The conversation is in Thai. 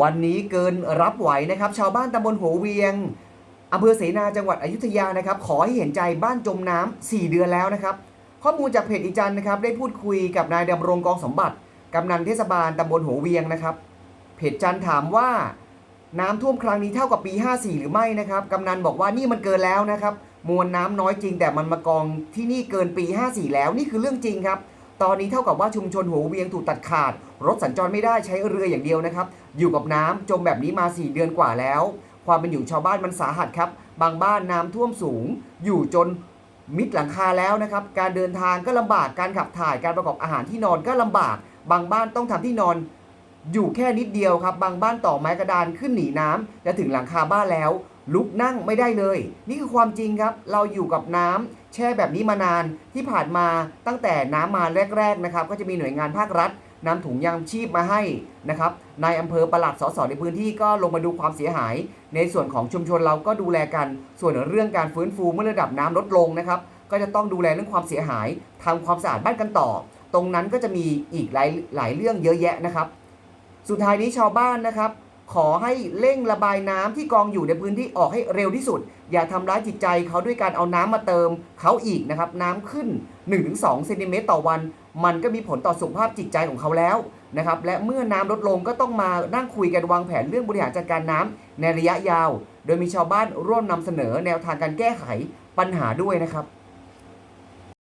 วันนี้เกินรับไหวนะครับ ชาวบ้านตำบลหัวเวียงอำเภอเสนาจังหวัดอยุธยานะครับ ขอให้เห็นใจบ้านจมน้ำ4เดือนแล้วนะครับ ข้อมูลจากเพจอีจันนะครับ ได้พูดคุยกับนายดำรงกองสมบัติกำนันเทศบาลตำบลหัวเวียงนะครับ เพจจันถามว่าน้ำท่วมครั้งนี้เท่ากับปี 54 หรือไม่นะครับกำนันบอกว่านี่มันเกินแล้วนะครับ มวลน้ำน้อยจริง แต่มันมากองที่นี่เกินปี 54 แล้วนี่คือเรื่องจริงครับ ตอนนี้เท่ากับว่าชุมชนหัวเวียงถูกตัดขาด รถสัญจรไม่ได้ใช้เรืออย่างเดียวนะครับ อยู่กับน้ำจมแบบนี้มา 4 เดือนกว่าแล้ว ความเป็นอยู่ชาวบ้านมันสาหัสครับ บางบ้านน้ำท่วมสูง อยู่จนมิดหลังคาแล้วนะครับ การเดินทางก็ลำบาก การขับถ่าย การประกอบอาหารที่นอนก็ลำบาก บางบ้านต้องทำที่นอน อยู่แค่นิดเดียวครับ บางบ้านต่อไม้กระดานขึ้นหนีน้ำจะถึงหลังคาบ้านแล้ว ลุกนั่งไม่ได้เลย นี่คือความจริงครับ เราอยู่กับน้ำแช่แบบนี้มานานที่ผ่านมาตั้งแต่น้ำมาแรก ๆนะครับ ก็จะมีหน่วยงานภาครัฐนำถุงยางชีพมาให้นะครับนายอำเภอประหลัดสสในพื้นที่ก็ลงมาดูความเสียหาย ในส่วนของชุมชนเราก็ดูแลกัน ส่วนเรื่องการฟื้นฟูเมื่อระดับน้ำลดลงนะครับ ก็จะต้องดูแลเรื่องความเสียหายทำความสะอาดบ้านกันต่อ ตรงนั้นก็จะมีอีกหลายหลายเรื่องเยอะแยะนะครับ สุดท้ายนี้ชาวบ้านนะครับ ขอให้เร่งระบายน้ำที่กองอยู่ในพื้นที่ออกให้เร็วที่สุด อย่าทำร้ายจิตใจเขาด้วยการเอาน้ำมาเติมเขาอีกนะครับ น้ำขึ้น 1-2เซนติเมตรต่อวัน มันก็มีผลต่อสุขภาพจิตใจของเขาแล้วนะครับ และเมื่อน้ำลดลงก็ต้องมานั่งคุยกันวางแผนเรื่องบริหารจัดการน้ำในระยะยาว โดยมีชาวบ้านร่วมนำเสนอแนวทางการแก้ไขปัญหาด้วยนะครับ